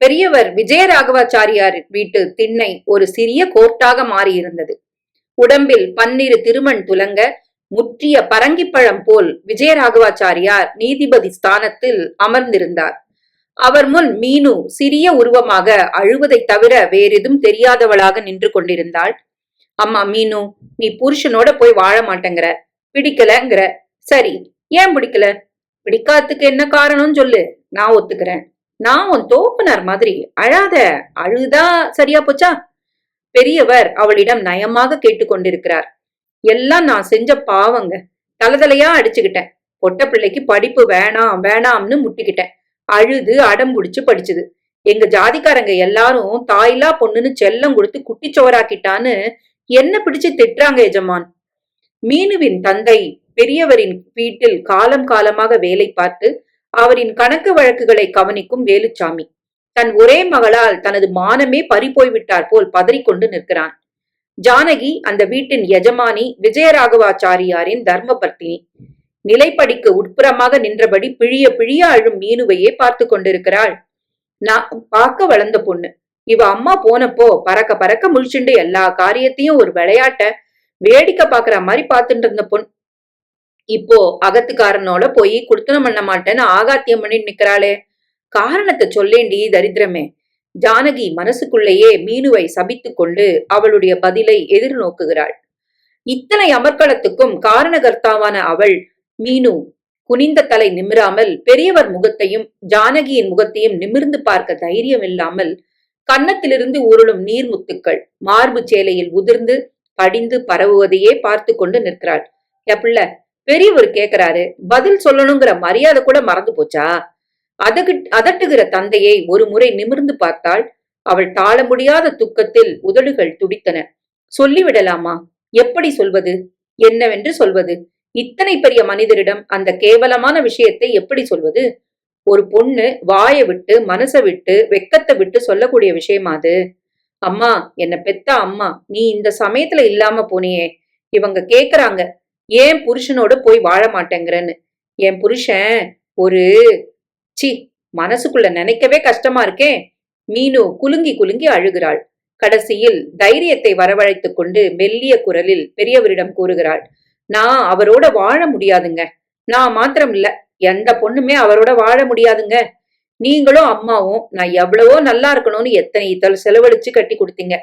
பெரியவர் விஜயராகவாச்சாரியார் வீட்டு திண்ணை ஒரு சிறிய கோர்ட்டாக மாறியிருந்தது. உடம்பில் பன்னிரு திருமண் துலங்க முற்றிய பரங்கிப்பழம் போல் விஜயராகவாச்சாரியார் நீதிபதி ஸ்தானத்தில் அமர்ந்திருந்தார். அவர் முன் மீனு சிறிய உருவமாக அழுவதைத் தவிர வேறெதும் தெரியாதவளாக நின்று கொண்டிருந்தாள். அம்மா மீனு நீ புருஷனோட போய் வாழ மாட்டேங்கிற. பிடிக்கலங்கிற. சரி ஏன் பிடிக்கல? பிடிக்காததுக்கு என்ன காரணம்னு சொல்லு. நான் ஒத்துக்கிறேன். நான் உன் தோப்புனார் மாதிரி அழாத அழுதா சரியா போச்சா? பெரியவர் அவளிடம் நயமாக கேட்டுக்கொண்டிருக்கிறார். எல்லாம் நான் செஞ்ச பாவங்க. தலதலையா அடிச்சுக்கிட்டேன். பொட்ட பிள்ளைக்கு படிப்பு வேணாம் வேணாம்னு முட்டிக்கிட்டேன். அழுது அடம் பிடிச்சு படிச்சுது. எங்க ஜாதிக்காரங்க எல்லாரும் தாயில்லா பொண்ணுன்னு செல்லம் கொடுத்து குட்டிச்சோராக்கிட்டான்னு என்ன பிடிச்சு திட்டுறாங்க எஜமான்? மீனுவின் தந்தை பெரியவரின் வீட்டில் காலம் காலமாக வேலை பார்த்து அவரின் கணக்கு வழக்குகளை கவனிக்கும் வேலுச்சாமி. தன் ஒரே மகளால் தனது மானமே பறிபோய் விட்டார் போல் பதறிக்கொண்டு நிற்கிறான். ஜானகி அந்த வீட்டின் எஜமானி விஜயராகவாச்சாரியாரின் தர்மபர்த்தினி. நிலைப்படிக்கு உட்புறமாக நின்றபடி பிழிய பிழிய அழும் மீனுவையே பார்த்து கொண்டிருக்கிறாள். நான் பார்க்க வளர்ந்த பொண்ணு. இவ அம்மா போனப்போ பறக்க பறக்க முழிச்சுண்டு எல்லா காரியத்தையும் ஒரு விளையாட்ட வேடிக்கை பாக்குற மாதிரி பார்த்துட்டு இருந்த பொண்ணு இப்போ அகத்துக்காரனோட போய் குடுத்தனம் பண்ண மாட்டேன்னு ஆகாத்தியம் பண்ணிட்டு நிக்கிறாளே. காரணத்தை சொல்லேண்டி தரித்திரமே. ஜானகி மனசுக்குள்ளேயே மீனுவை சபித்து கொண்டு அவளுடைய பதிலை எதிர்நோக்குகிறாள். இத்தனை அமர்க்களத்துக்கும் காரணகர்த்தாவான அவள் மீனு குனிந்த தலை நிமிராமல் பெரியவர் முகத்தையும் ஜானகியின் முகத்தையும் நிமிர்ந்து பார்க்க தைரியம் இல்லாமல் கன்னத்திலிருந்து உருளும் நீர்முத்துக்கள் மார்பு சேலையில் உதிர்ந்து படிந்து பரவுவதையே பார்த்து கொண்டு நிற்கிறாள். எப்பிள்ள பெரியவர் கேக்குறாரு பதில் சொல்லணுங்கிற மரியாதை கூட மறந்து போச்சா? அதகு அதட்டுகிற தந்தையை ஒரு முறை நிமிர்ந்து பார்த்தாள் அவள் தாழ முடியாத துக்கத்தில் உதடுகள் துடித்தன. சொல்லிவிடலாமா? எப்படி சொல்வது? என்னவென்று சொல்வது? இத்தனை பெரிய மனிதரிடம் அந்த கேவலமான விஷயத்தை எப்படி சொல்வது? ஒரு பொண்ணு வாய விட்டு மனச விட்டு வெக்கத்தை விட்டு சொல்லக்கூடிய விஷயமா அது? அம்மா என்ன பெத்த அம்மா நீ இந்த சமயத்துல இல்லாம போனியே. இவங்க கேக்குறாங்க ஏன் புருஷனோட போய் வாழ மாட்டேங்கிறன்னு? என் புருஷன் ஒரு சி மனசுக்குள்ள நினைக்கவே கஷ்டமா இருக்கே. மீனு குலுங்கி குலுங்கி அழுகிறாள். கடைசியில் தைரியத்தை வரவழைத்துக் கொண்டு மெல்லிய குரலில் பெரியவரிடம் கூறுகிறாள். நான் அவரோட வாழ முடியாதுங்க. நான் மாத்திரம் இல்ல எந்த பொண்ணுமே அவரோட வாழ முடியாதுங்க. நீங்களும் அம்மாவும் நான் எவ்வளவோ நல்லா இருக்கணும்னு எத்தனை இத்தல் செலவழிச்சு கட்டி கொடுத்தீங்க.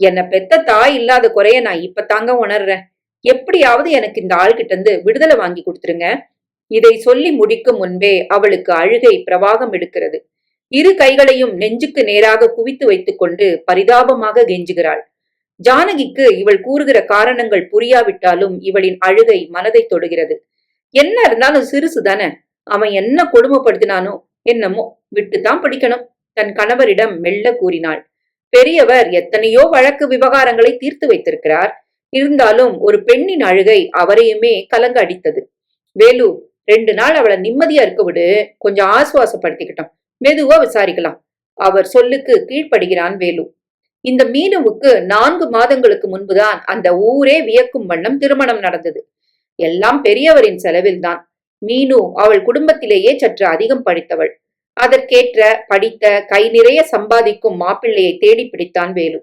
என்னை பெத்த தாய் இல்லாத குறைய நான் இப்ப தாங்க உணர்றேன். எப்படியாவது எனக்கு இந்த ஆள்கிட்ட இருந்து விடுதலை வாங்கி கொடுத்துருங்க. இதை சொல்லி முடிக்கும் முன்பே அவளுக்கு அழுகை பிரவாகம் எடுக்கிறது. இரு கைகளையும் நெஞ்சுக்கு நேராக குவித்து வைத்துக் கொண்டு பரிதாபமாக கெஞ்சுகிறாள். ஜானகிக்கு இவள் கூறுகிற காரணங்கள் புரியாவிட்டாலும் இவளின் அழுகை மனதை தொடுகிறது. என்ன இருந்தாலும் சிறுசு தானே? அவன் என்ன கொடுமைப்படுத்தினானோ என்னமோ விட்டுத்தான் பிடிக்கணும் தன் கணவரிடம் மெல்ல கூறினாள். பெரியவர் எத்தனையோ வழக்கு விவகாரங்களை தீர்த்து வைத்திருக்கிறார். இருந்தாலும் ஒரு பெண்ணின் அழுகை அவரையுமே கலங்க அடித்தது வேலு ரெண்டு நாள் அவளை நிம்மதியா இருக்க விடு கொஞ்சம் ஆசுவாசப்படுத்திக்கிட்டோம் மெதுவா விசாரிக்கலாம். அவர் சொல்லுக்கு கீழ்ப்படுகிறான் வேலு. இந்த மீனுவுக்கு நான்கு மாதங்களுக்கு முன்புதான் அந்த ஊரே வியக்கும் வண்ணம் திருமணம் நடந்தது. எல்லாம் பெரியவரின் செலவில்தான். மீனு அவள் குடும்பத்திலேயே சற்று அதிகம் படித்தவள். அதற்கேற்ற படித்த கை நிறைய சம்பாதிக்கும் மாப்பிள்ளையை தேடி பிடித்தான் வேலு.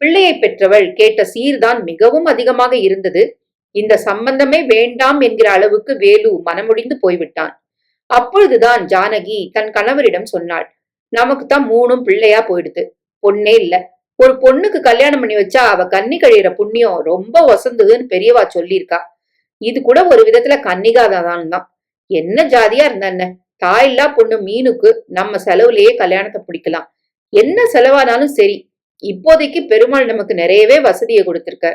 பிள்ளையை பெற்றவள் கேட்ட சீர்தான் மிகவும் அதிகமாக இருந்தது. இந்த சம்பந்தமே வேண்டாம் என்கிற அளவுக்கு வேலு மனமுடிந்து போய்விட்டான். அப்பொழுதுதான் ஜானகி தன் கணவரிடம் சொன்னாள் நமக்கு தான் மூணும் பிள்ளையா போயிடுது. பொண்ணே இல்ல. ஒரு பொண்ணுக்கு கல்யாணம் பண்ணி வச்சா அவ கன்னி கழியிற புண்ணியம் ரொம்ப வசந்ததுன்னு பெரியவா சொல்லியிருக்கா. இது கூட ஒரு விதத்துல கன்னிகாதான் தான். என்ன ஜாதியா இருந்தா என்ன? தாயில்லா பொண்ணு மீனுக்கு நம்ம செலவுலயே கல்யாணத்தை பிடிக்கலாம். என்ன செலவானாலும் சரி இப்போதைக்கு பெருமாள் நமக்கு நிறையவே வசதியை கொடுத்திருக்க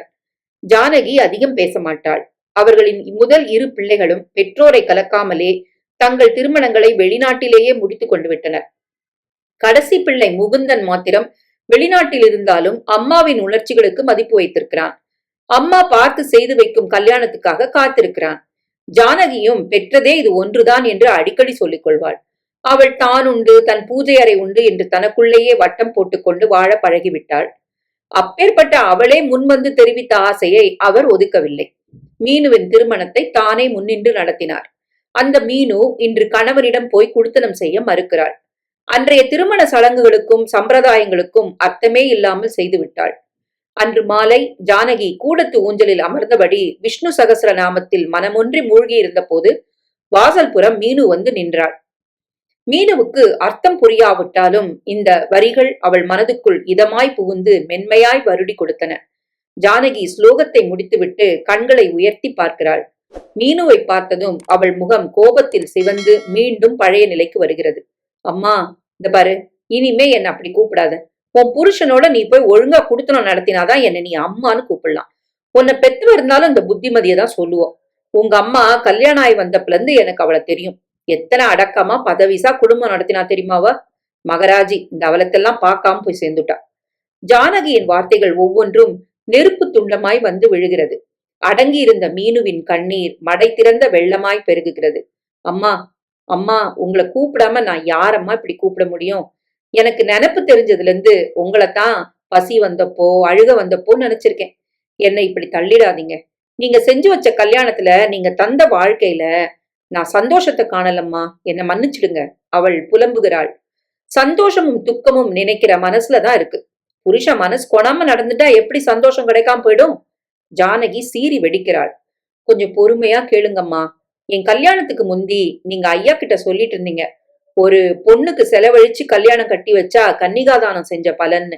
ஜானகி அதிகம் பேச மாட்டாள். அவர்களின் முதல் இரு பிள்ளைகளும் பெற்றோரை கலக்காமலே தங்கள் திருமணங்களை வெளிநாட்டிலேயே முடித்துக் கொண்டு விட்டனர். கடைசி பிள்ளை முகுந்தன் மாத்திரம் வெளிநாட்டில் இருந்தாலும் அம்மாவின் உணர்ச்சிகளுக்கு மதிப்பு வைத்திருக்கிறான். அம்மா பார்த்து செய்து வைக்கும் கல்யாணத்துக்காக காத்திருக்கிறான். ஜானகியும் பெற்றதே இது ஒன்றுதான் என்று அடிக்கடி சொல்லிக் கொள்வாள் அவள் தான் உண்டு தன் பூஜை அறை உண்டு என்று தனக்குள்ளேயே வட்டம் போட்டுக்கொண்டு வாழ பழகிவிட்டாள். அப்பேற்பட்ட அவளே முன்வந்து தெரிவித்த ஆசையை அவர் ஒதுக்கவில்லை. மீனுவின் திருமணத்தை தானே முன்னின்று நடத்தினார். அந்த மீனு இன்று கணவனிடம் போய் குடுத்தனம் செய்ய மறுக்கிறாள். அன்றைய திருமண சடங்குகளுக்கும் சம்பிரதாயங்களுக்கும் அர்த்தமே இல்லாமல் செய்துவிட்டாள். அன்று மாலை ஜானகி கூடத்து ஊஞ்சலில் அமர்ந்தபடி விஷ்ணு சகஸ்ர நாமத்தில் மனமொன்றி மூழ்கி இருந்தபோது வாசல்புறம் மீனு வந்து நின்றாள். மீனவுக்கு அர்த்தம் புரியாவிட்டாலும் இந்த வரிகள் அவள் மனதுக்குள் இதமாய் புகுந்து மென்மையாய் வருடி கொடுத்தன. ஜானகி ஸ்லோகத்தை முடித்துவிட்டு கண்களை உயர்த்தி பார்க்கிறாள். மீனுவை பார்த்ததும் அவள் முகம் கோபத்தில் சிவந்து மீண்டும் பழைய நிலைக்கு வருகிறது. அம்மா இந்த பாரு இனிமே என்ன அப்படி கூப்பிடாத. உன் புருஷனோட நீ போய் ஒழுங்கா குடுத்தனம் நடத்தினாதான் என்ன நீ அம்மான்னு கூப்பிடலாம். உன்னை பெத்து இருந்தாலும் இந்த புத்திமதியை தான் சொல்லுவோம். உங்க அம்மா கல்யாணம் ஆகி வந்தப்புல இருந்து எனக்கு அவளை தெரியும். எத்தனை அடக்கமா பதவிசா குடும்பம் நடத்தினா தெரியுமாவ? மகராஜி இந்த அவலத்தெல்லாம் பார்க்காம போய் சேர்ந்துட்டா. ஜானகியின் வார்த்தைகள் ஒவ்வொன்றும் நெருப்பு துண்டமாய் வந்து விழுகிறது. அடங்கி இருந்த மீனுவின் கண்ணீர் மடை திறந்த வெள்ளமாய் பெருகுகிறது. அம்மா அம்மா உங்களை கூப்பிடாம நான் யாரம்மா இப்படி கூப்பிட முடியும்? எனக்கு நினப்பு தெரிஞ்சதுல இருந்து உங்களைத்தான் பசி வந்தப்போ அழுக வந்தப்போ நினைச்சிருக்கேன். என்னை இப்படி தள்ளிடாதீங்க. நீங்க செஞ்சு வச்ச கல்யாணத்துல நீங்க தந்த வாழ்க்கையில நான் சந்தோஷத்தை காணலம்மா. என்னை மன்னிச்சிடுங்க. அவள் புலம்புகிறாள். சந்தோஷமும் துக்கமும் நினைக்கிற மனசுலதான் இருக்கு. புருஷ மனசு கொணாம நடந்துட்டா எப்படி சந்தோஷம் கிடைக்காம போயிடும்? ஜானகி சீறி வெடிக்கிறாள். கொஞ்சம் பொறுமையா கேளுங்கம்மா. என் கல்யாணத்துக்கு முந்தி நீங்க ஐயா கிட்ட சொல்லிட்டு இருந்தீங்க. ஒரு பொண்ணுக்கு செலவழிச்சு கல்யாணம் கட்டி வச்சா கன்னிகாதானம் செஞ்ச பலன்னு.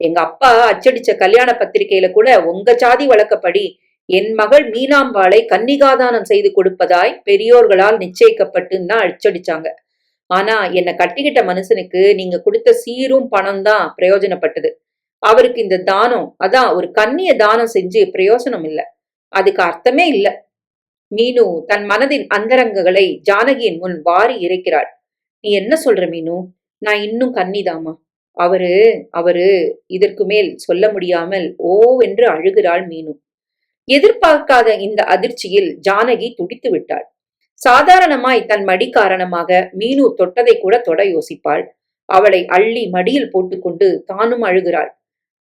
எங்க அப்பா அச்சடிச்ச கல்யாண பத்திரிகையில கூட உங்க சாதி வழக்கப்படி என் மகள் மீனாம்பாளை கன்னிகாதானம் செய்து கொடுப்பதாய் பெரியோர்களால் நிச்சயிக்கப்பட்டுன்னு தான் அடிச்சடிச்சாங்க ஆனா என்னை கட்டிக்கிட்ட மனுஷனுக்கு நீங்க கொடுத்த சீரும் பணம் தான் பிரயோஜனப்பட்டது. அவருக்கு இந்த தானம் அதான் ஒரு கன்னிய தானம் செஞ்சு பிரயோஜனம் இல்ல. அதுக்கு அர்த்தமே இல்ல. மீனு தன் மனதின் அந்தரங்கங்களை ஜானகியின் முன் வாரி இறைக்கிறாள். நீ என்ன சொல்ற மீனு? நான் இன்னும் கன்னிதாமா அவரு அவரு இதற்கு மேல் சொல்ல முடியாமல் ஓ என்று அழுகிறாள் மீனு. எதிர்பார்க்காத இந்த அதிர்ச்சியில் ஜானகி துடித்து விட்டாள். சாதாரணமாய் தன் மடி காரணமாக மீனு தொட்டதை கூட தொட யோசிப்பாள். அவளை அள்ளி மடியில் போட்டுக்கொண்டு தானும் அழுகிறாள்.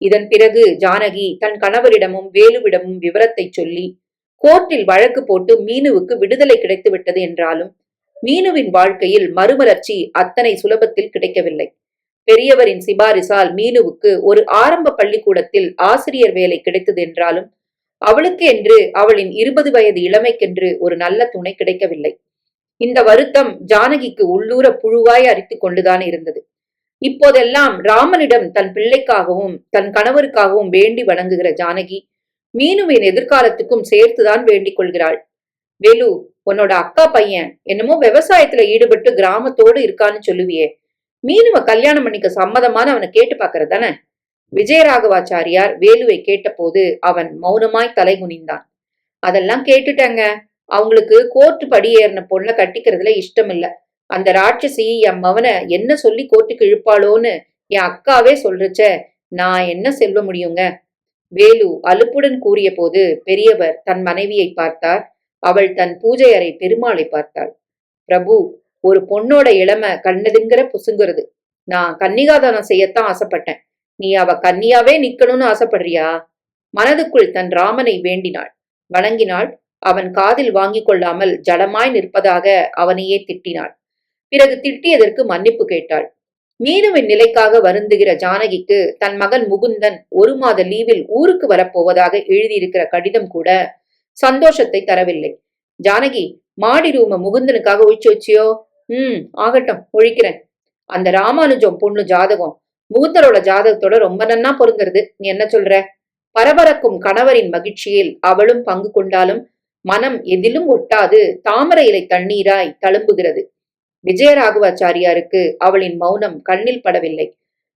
இதன் பிறகு ஜானகி தன் கணவரிடமும் வேலுவிடமும் விவரத்தை சொல்லி கோர்ட்டில் வழக்கு போட்டு மீனுவுக்கு விடுதலை கிடைத்து விட்டது என்றாலும் மீனுவின் வாழ்க்கையில் மறுமலர்ச்சி அத்தனை சுலபத்தில் கிடைக்கவில்லை. பெரியவரின் சிபாரிசால் மீனுவுக்கு ஒரு ஆரம்ப பள்ளிக்கூடத்தில் ஆசிரியர் வேலை கிடைத்தது என்றாலும் அவளுக்கு என்று அவளின் இருபது வயது இளமைக்கென்று ஒரு நல்ல துணை கிடைக்கவில்லை. இந்த வருத்தம் ஜானகிக்கு உள்ளூர புழுவாய் அரித்து கொண்டுதான் இருந்தது. இப்போதெல்லாம் ராமனிடம் தன் பிள்ளைக்காகவும் தன் கணவருக்காகவும் வேண்டி வணங்குகிற ஜானகி மீனுவின் எதிர்காலத்துக்கும் சேர்த்துதான் வேண்டிக் கொள்கிறாள். வேலு உன்னோட அக்கா பையன் என்னமோ விவசாயத்துல ஈடுபட்டு கிராமத்தோடு இருக்கான்னு சொல்லுவியே. மீனுவ கல்யாணம் பண்ணிக்க சம்மதமான அவனை கேட்டு பாக்குறதானே விஜயராகவாச்சாரியார் வேலுவை கேட்டபோது அவன் மௌனமாய் தலை குனிந்தான். அதெல்லாம் கேட்டுட்டேங்க. அவங்களுக்கு கோர்ட்டு படியேறின பொண்ணை கட்டிக்கிறதுல இஷ்டம் இல்ல அந்த ராட்சசி என் மவனை என்ன சொல்லி கோர்ட்டுக்கு இழுப்பாளோன்னு என் அக்காவே சொல்றச்ச நான் என்ன செல்வ முடியுங்க? வேலு அலுப்புடன் கூறிய போது பெரியவர் தன் மனைவியை பார்த்தார். அவள் தன் பூஜை அறை பெருமாளை பார்த்தாள். பிரபு ஒரு பொண்ணோட இளமை கண்ணதுங்கிற புசுங்கிறது. நான் கன்னிகாதானம் செய்யத்தான் ஆசைப்பட்டேன். நீ அவ கன்னியாவே நிக்கணும்னு ஆசைப்படுறியா? மனதுக்குள் தன் ராமனை வேண்டினாள். வணங்கினாள். அவன் காதில் வாங்கிக் கொள்ளாமல் ஜடமாய் நிற்பதாக அவனையே திட்டினாள். பிறகு திட்டியதற்கு மன்னிப்பு கேட்டாள். மீனுவின் நிலைக்காக வருந்துகிற ஜானகிக்கு தன் மகன் முகுந்தன் ஒரு மாத லீவில் ஊருக்கு வரப்போவதாக எழுதியிருக்கிற கடிதம் கூட சந்தோஷத்தை தரவில்லை. ஜானகி மாடி ரூம முகுந்தனுக்காக ஒழிச்சு வச்சியோ? ம் ஆகட்டும் ஒழிக்கிறேன். அந்த ராமானுஜம் பொண்ணு ஜாதகம் மூத்தரோட ஜாதகத்தோட ரொம்ப நன்னா பொருந்துறது. நீ என்ன சொல்ற? பரபரக்கும் கணவரின் மகிழ்ச்சியில் அவளும் பங்கு கொண்டாலும் மனம் எதிலும் ஒட்டாது. தாமரை இலை தண்ணீராய் தழும்புகிறது. விஜயராகவாச்சாரியாருக்கு அவளின் மௌனம் கண்ணில் படவில்லை.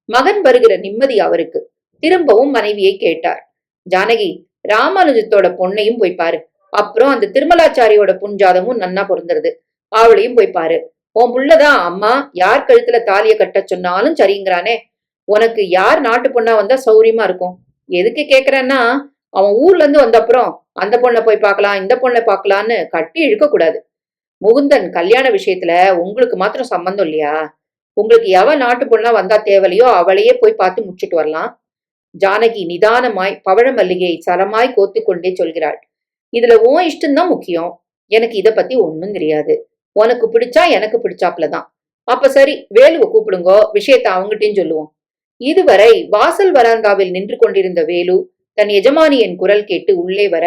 மகன் வருகிற நிம்மதி அவருக்கு. திரும்பவும் மனைவியை கேட்டார். ஜானகி ராமானுஜத்தோட பொண்ணையும் போய் பாரு. அப்புறம் அந்த திருமலாச்சாரியோட புஞ்சாதமும் நன்னா பொருந்துறது. அவளையும் போய் பாரு. உன் புள்ளதான் அம்மா. யார் கழுத்துல தாலிய கட்ட சொன்னாலும் சரிங்கிறானே. உனக்கு யார் நாட்டு பொண்ணா வந்தா சௌரியமா இருக்கும்? எதுக்கு கேக்குறேன்னா அவன் ஊர்ல இருந்து வந்த அப்புறம் அந்த பொண்ணை போய் பார்க்கலாம் இந்த பொண்ணை பார்க்கலான்னு கட்டி இழுக்க கூடாது. முகுந்தன் கல்யாண விஷயத்துல உங்களுக்கு மாத்திரம் சம்பந்தம் இல்லையா? உங்களுக்கு எவ நாட்டு பொண்ணா வந்தா தேவலையோ அவளையே போய் பார்த்து முடிச்சிட்டு வரலாம். ஜானகி நிதானமாய் பவழ மல்லிகையை சரமாய் கோத்து கொண்டே சொல்கிறாள். இதுல உன் இஷ்டம்தான் முக்கியம். எனக்கு இத பத்தி ஒன்னும் தெரியாது. உனக்கு பிடிச்சா எனக்கு பிடிச்சாப்ல தான் அப்ப சரி வேலுவை கூப்பிடுங்கோ விஷயத்த அவங்ககிட்டயும் சொல்லுவோம். இதுவரை வாசல் வராந்தாவில் நின்று கொண்டிருந்த வேலு தன் எஜமானியின் குரல் கேட்டு உள்ளே வர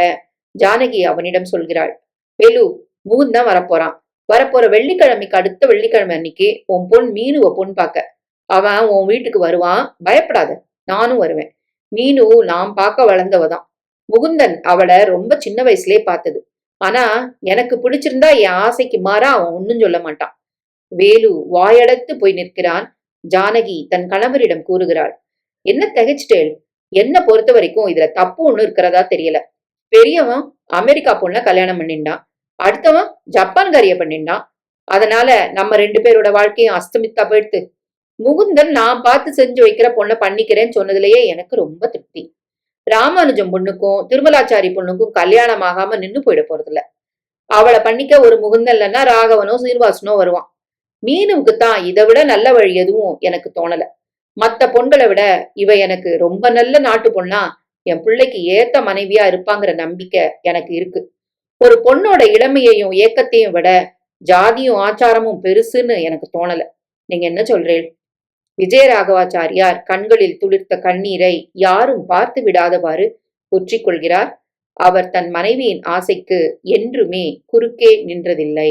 ஜானகி அவனிடம் சொல்கிறாள் வேலு மூன் தான் வரப்போறான். வரப்போற வெள்ளிக்கிழமைக்கு அடுத்த வெள்ளிக்கிழமை அன்னைக்கு உன் பொன் மீனுவ பொன் பார்க்க. அவன் உன் வீட்டுக்கு வருவான். பயப்படாத நானும் வருவேன். மீனு நாம் பார்க்க வளர்ந்தவதான். முகுந்தன் அவளை ரொம்ப சின்ன வயசுலயே பார்த்தது. ஆனா எனக்கு பிடிச்சிருந்தா என் ஆசைக்கு மாறா அவன் ஒன்னும் சொல்ல மாட்டான். வேலு வாயடத்து போய் நிற்கிறான். ஜானகி தன் கணவரிடம் கூறுகிறாள் என்ன தகைச்சிட்டேல் என்ன பொறுத்த வரைக்கும் இதுல தப்பு ஒண்ணு இருக்கிறதா தெரியல. பெரியவன் அமெரிக்கா பொண்ண கல்யாணம் பண்ணிண்டான் அடுத்தவன் ஜப்பான்காரிய பண்ணிண்டான் அதனால நம்ம ரெண்டு பேரோட வாழ்க்கையும் அஸ்தமித்தா போயிடுத்து. முகுந்தன் நான் பார்த்து செஞ்சு வைக்கிற பொண்ணை பண்ணிக்கிறேன்னு சொன்னதுலயே எனக்கு ரொம்ப திருப்தி. ராமானுஜம் பொண்ணுக்கும் திருமலாச்சாரி பொண்ணுக்கும் கல்யாணம் ஆகாம நின்னு போயிட போறதில்ல. அவளை பண்ணிக்க ஒரு முகுந்தன் இல்லைன்னா ராகவனோ சீனிவாசனோ வருவான். மீனுவுக்கு தான் இதை விட நல்ல வழி எதுவும் எனக்கு தோணல. மத்த பொண்களை விட இவ எனக்கு ரொம்ப நல்ல நாட்டு பொண்ணா என் பிள்ளைக்கு ஏத்த மனைவியா இருப்பாங்கிற நம்பிக்கை எனக்கு இருக்கு. ஒரு பொண்ணோட இளமையையும் ஏக்கத்தையும் விட ஜாதியும் ஆச்சாரமும் பெருசுன்னு எனக்கு தோணல. நீங்க என்ன சொல்றேன் விஜயராகவாச்சாரியார் கண்களில் துளிர்த்த கண்ணீரை யாரும் பார்த்து விடாதவாறு ஒற்றிக்கொள்கிறார் அவர் தன் மனைவியின் ஆசைக்கு என்றுமே குறுக்கே நின்றதில்லை.